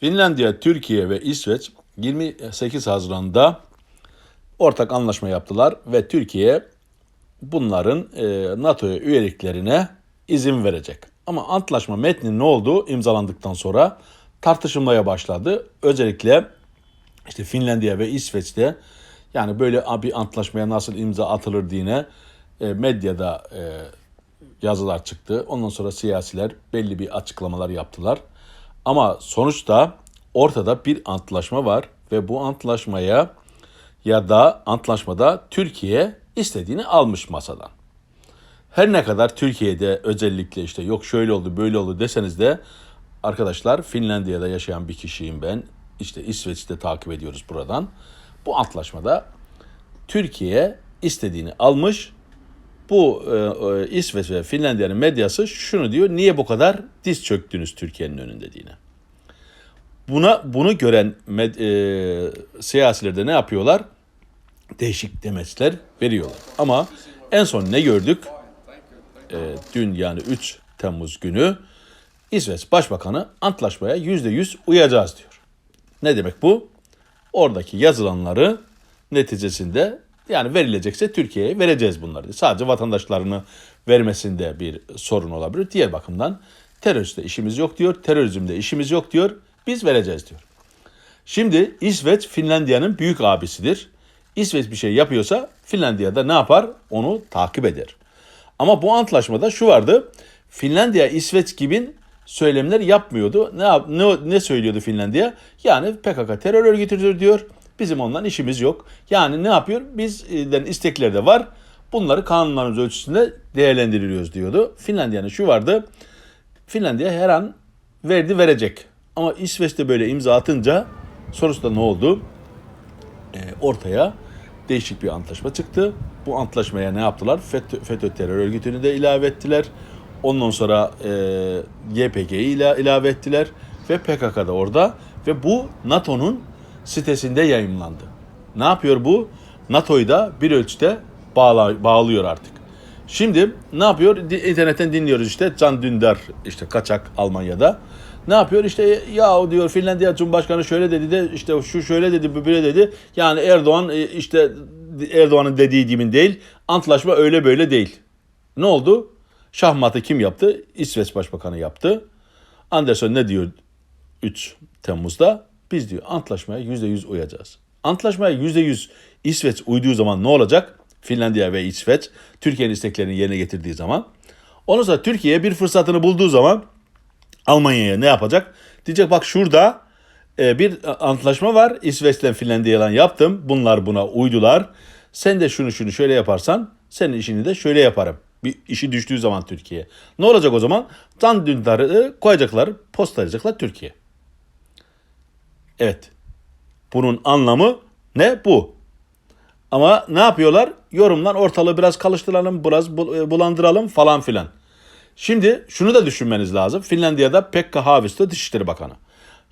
Finlandiya, Türkiye ve İsveç 28 Haziran'da ortak anlaşma yaptılar ve Türkiye bunların e, NATO'ya üyeliklerine izin verecek. Ama antlaşma metni ne oldu? İmzalandıktan sonra tartışılmaya başladı. Özellikle işte Finlandiya ve İsveç'te yani böyle bir antlaşmaya nasıl imza atılır diye e, medyada e, yazılar çıktı. Ondan sonra siyasiler belli bir açıklamalar yaptılar. Ama sonuçta ortada bir antlaşma var ve bu antlaşmaya ya da antlaşmada Türkiye istediğini almış masadan. Her ne kadar Türkiye'de özellikle işte yok şöyle oldu böyle oldu deseniz de arkadaşlar Finlandiya'da yaşayan bir kişiyim ben. İşte İsveç'te takip ediyoruz buradan. Bu antlaşmada Türkiye istediğini almış. Bu e, e, İsveç ve Finlandiya'nın medyası şunu diyor. Niye bu kadar diz çöktünüz Türkiye'nin önünde diye. Buna bunu gören med, e, siyasiler de ne yapıyorlar? Değişik demeçler veriyorlar. Ama en son ne gördük? E, dün yani 3 Temmuz günü İsveç Başbakanı antlaşmaya %100 uyacağız diyor. Ne demek bu? Oradaki yazılanları neticesinde yani verilecekse Türkiye'ye vereceğiz bunları. Sadece vatandaşlarını vermesinde bir sorun olabilir. Diğer bakımdan teröristle işimiz yok diyor, terörizmde işimiz yok diyor, biz vereceğiz diyor. Şimdi İsveç Finlandiya'nın büyük abisidir. İsveç bir şey yapıyorsa Finlandiya da ne yapar? Onu takip eder. Ama bu antlaşmada şu vardı. Finlandiya İsveç gibi söylemler yapmıyordu. Ne, ne, ne söylüyordu Finlandiya? Yani PKK terör örgütüdür diyor. Bizim ondan işimiz yok. Yani ne yapıyor? Bizden istekleri de var. Bunları kanunlarımız ölçüsünde değerlendiriyoruz diyordu. Finlandiya'nın şu vardı. Finlandiya her an verdi verecek. Ama İsveç'te böyle imza atınca sonuçta ne oldu? E, ortaya değişik bir antlaşma çıktı. Bu antlaşmaya ne yaptılar? FETÖ, FETÖ terör örgütünü de ilave ettiler. Ondan sonra e, YPG'yi ila, ilave ettiler ve PKK da orada ve bu NATO'nun sitesinde yayınlandı. Ne yapıyor bu? NATO'yu da bir ölçüde bağla, bağlıyor artık. Şimdi ne yapıyor? İnternetten dinliyoruz işte Can Dündar işte kaçak Almanya'da. Ne yapıyor? İşte ya diyor Finlandiya Cumhurbaşkanı şöyle dedi de işte şu şöyle dedi böyle dedi. Yani Erdoğan e, işte Erdoğan'ın dediği gibi değil. Antlaşma öyle böyle değil. Ne oldu? Şahmatı kim yaptı? İsveç Başbakanı yaptı. Anderson ne diyor 3 Temmuz'da? Biz diyor antlaşmaya %100 uyacağız. Antlaşmaya %100 İsveç uyduğu zaman ne olacak? Finlandiya ve İsveç Türkiye'nin isteklerini yerine getirdiği zaman. Ondan sonra Türkiye bir fırsatını bulduğu zaman Almanya'ya ne yapacak? Diyecek bak şurada e, bir antlaşma var. İsveç'ten Finlandiya'dan yaptım. Bunlar buna uydular. Sen de şunu şunu şöyle yaparsan senin işini de şöyle yaparım. Bir işi düştüğü zaman Türkiye. Ne olacak o zaman? Can Dündar'ı koyacaklar, postalayacaklar Türkiye. Evet. Bunun anlamı ne? Bu. Ama ne yapıyorlar? Yorumlar ortalığı biraz kalıştıralım, biraz bulandıralım falan filan. Şimdi şunu da düşünmeniz lazım. Finlandiya'da Pekka Haavisto Dışişleri Bakanı.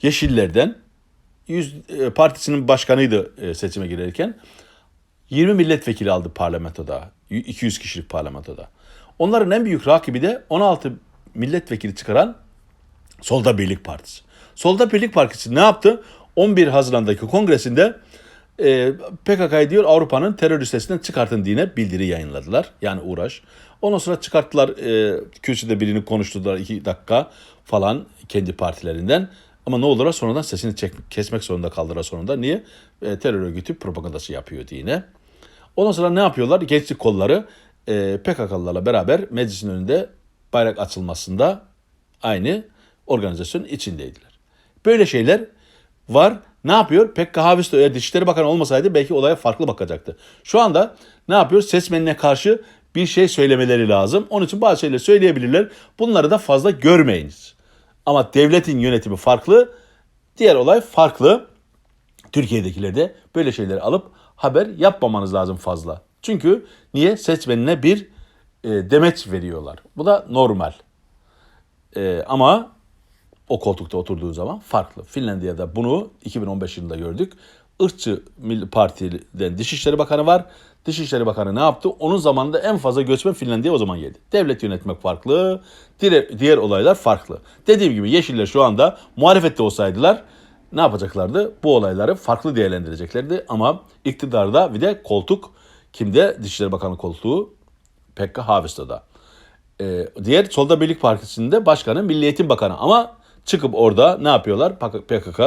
Yeşillerden 100 partisinin başkanıydı e, seçime girerken. 20 milletvekili aldı parlamentoda. 200 kişilik parlamentoda. Onların en büyük rakibi de 16 milletvekili çıkaran Solda Birlik Partisi. Solda Birlik Partisi ne yaptı? 11 Haziran'daki kongresinde e, PKK'yı diyor Avrupa'nın terör listesinden çıkartın diye bildiri yayınladılar. Yani uğraş. Ondan sonra çıkarttılar e, kürsüde birini konuşturdular iki dakika falan kendi partilerinden. Ama ne oldular sonradan sesini çek, kesmek zorunda kaldılar sonunda. Niye? E, terör örgütü propagandası yapıyor diye. Ondan sonra ne yapıyorlar? Gençlik kolları e, PKK'lılarla beraber meclisin önünde bayrak açılmasında aynı organizasyon içindeydiler. Böyle şeyler var. Ne yapıyor? Pekka Havisto eğer Dışişleri Bakanı olmasaydı belki olaya farklı bakacaktı. Şu anda ne yapıyor? Seçmenine karşı bir şey söylemeleri lazım. Onun için bazı şeyleri söyleyebilirler. Bunları da fazla görmeyiniz. Ama devletin yönetimi farklı. Diğer olay farklı. Türkiye'dekiler de böyle şeyleri alıp haber yapmamanız lazım fazla. Çünkü niye? Seçmenine bir e, demeç veriyorlar. Bu da normal. E, ama o koltukta oturduğu zaman farklı. Finlandiya'da bunu 2015 yılında gördük. Irkçı Parti'den Dışişleri Bakanı var. Dışişleri Bakanı ne yaptı? Onun zamanında en fazla göçmen Finlandiya o zaman yedi. Devlet yönetmek farklı, diğer, diğer olaylar farklı. Dediğim gibi Yeşiller şu anda muhalefette olsaydılar ne yapacaklardı? Bu olayları farklı değerlendireceklerdi ama iktidarda bir de koltuk kimde? Dışişleri Bakanı koltuğu Pekka Havista'da. Ee, diğer Solda Birlik Partisi'nde başkanı Milli Eğitim Bakanı ama çıkıp orada ne yapıyorlar? PKK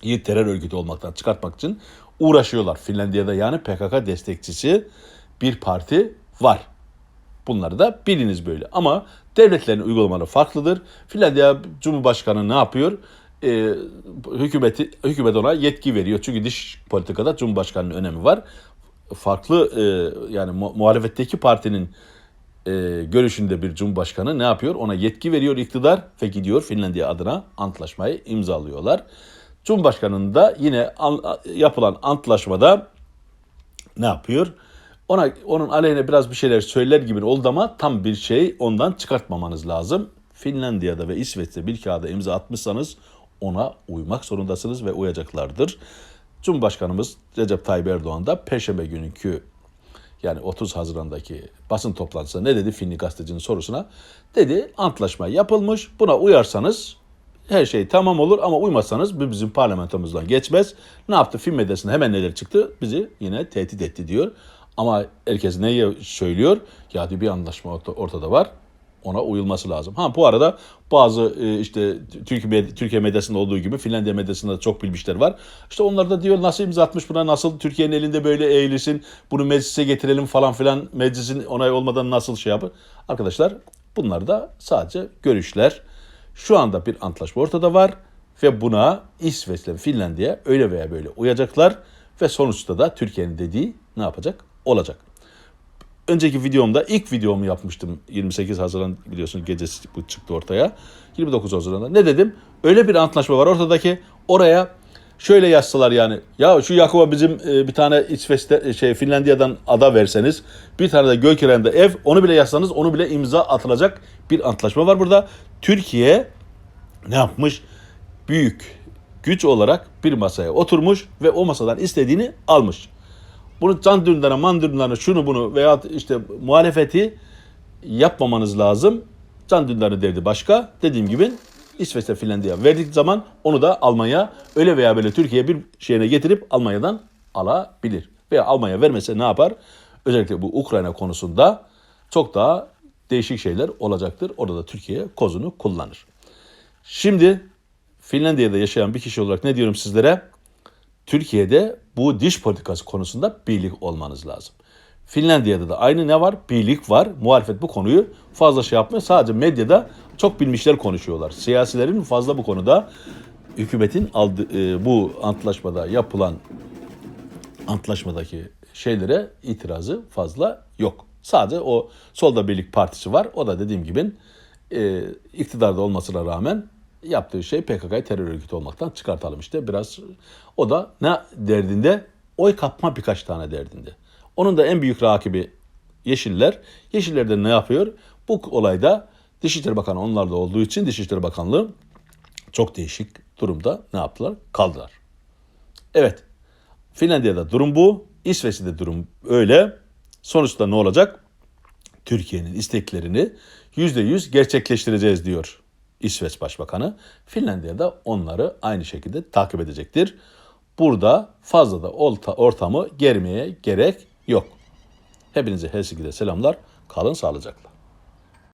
terör örgütü olmaktan çıkartmak için uğraşıyorlar. Finlandiya'da yani PKK destekçisi bir parti var. Bunları da biliniz böyle. Ama devletlerin uygulamaları farklıdır. Finlandiya Cumhurbaşkanı ne yapıyor? Ee, hükümeti hükümet ona yetki veriyor. Çünkü dış politikada Cumhurbaşkanının önemi var. Farklı e, yani mu- muhalefetteki partinin e, görüşünde bir cumhurbaşkanı ne yapıyor? Ona yetki veriyor iktidar ve gidiyor Finlandiya adına antlaşmayı imzalıyorlar. Cumhurbaşkanının da yine an- yapılan antlaşmada ne yapıyor? Ona onun aleyhine biraz bir şeyler söyler gibi oldu ama tam bir şey ondan çıkartmamanız lazım. Finlandiya'da ve İsveç'te bir kağıda imza atmışsanız ona uymak zorundasınız ve uyacaklardır. Cumhurbaşkanımız Recep Tayyip Erdoğan da Perşembe günkü yani 30 Haziran'daki basın toplantısında ne dedi Finli gazetecinin sorusuna? Dedi antlaşma yapılmış buna uyarsanız her şey tamam olur ama uymazsanız bu bizim parlamentomuzdan geçmez. Ne yaptı? Film medyasında hemen neler çıktı? Bizi yine tehdit etti diyor. Ama herkes neyi söylüyor? Ya diyor bir anlaşma orta- ortada var. Ona uyulması lazım. Ha bu arada bazı e, işte Türkiye, Türkiye medyasında olduğu gibi Finlandiya medyasında da çok bilmişler var. İşte onlar da diyor nasıl imza atmış buna nasıl Türkiye'nin elinde böyle eğilirsin bunu meclise getirelim falan filan meclisin onay olmadan nasıl şey yapar. Arkadaşlar bunlar da sadece görüşler. Şu anda bir antlaşma ortada var ve buna İsveç ile Finlandiya öyle veya böyle uyacaklar ve sonuçta da Türkiye'nin dediği ne yapacak? Olacak. Önceki videomda ilk videomu yapmıştım 28 Haziran biliyorsun gecesi bu çıktı ortaya. 29 Haziran'da ne dedim? Öyle bir antlaşma var ortadaki oraya şöyle yazsalar yani ya şu Yakup'a bizim e, bir tane İsveç'te e, şey Finlandiya'dan ada verseniz bir tane de Gölkören'de ev onu bile yazsanız onu bile imza atılacak bir antlaşma var burada. Türkiye ne yapmış? Büyük güç olarak bir masaya oturmuş ve o masadan istediğini almış. Bunu can dürümlerine, man dürümlerine, şunu bunu veya işte muhalefeti yapmamanız lazım. Can Dündar'ın derdi başka. Dediğim gibi İsveç'te Finlandiya verdik zaman onu da Almanya öyle veya böyle Türkiye bir şeyine getirip Almanya'dan alabilir. Veya Almanya vermese ne yapar? Özellikle bu Ukrayna konusunda çok daha değişik şeyler olacaktır. Orada da Türkiye kozunu kullanır. Şimdi Finlandiya'da yaşayan bir kişi olarak ne diyorum sizlere? Türkiye'de bu diş politikası konusunda birlik olmanız lazım. Finlandiya'da da aynı ne var? Birlik var. Muhalefet bu konuyu fazla şey yapmıyor. Sadece medyada çok bilmişler konuşuyorlar. Siyasilerin fazla bu konuda hükümetin aldı, e, bu antlaşmada yapılan antlaşmadaki şeylere itirazı fazla yok. Sadece o Solda Birlik Partisi var. O da dediğim gibi e, iktidarda olmasına rağmen yaptığı şey PKK'yı terör örgütü olmaktan çıkartalım işte. Biraz o da ne derdinde? Oy kapma birkaç tane derdinde. Onun da en büyük rakibi Yeşiller. Yeşiller de ne yapıyor? Bu olayda Dışişleri Bakanı onlarda olduğu için Dışişleri Bakanlığı çok değişik durumda ne yaptılar? Kaldılar. Evet. Finlandiya'da durum bu. İsveç'te durum öyle. Sonuçta ne olacak? Türkiye'nin isteklerini yüzde yüz gerçekleştireceğiz diyor İsveç Başbakanı. Finlandiya'da onları aynı şekilde takip edecektir. Burada fazla da ortamı germeye gerek yok. Hepinize Helsinki'de selamlar. Kalın sağlıcakla.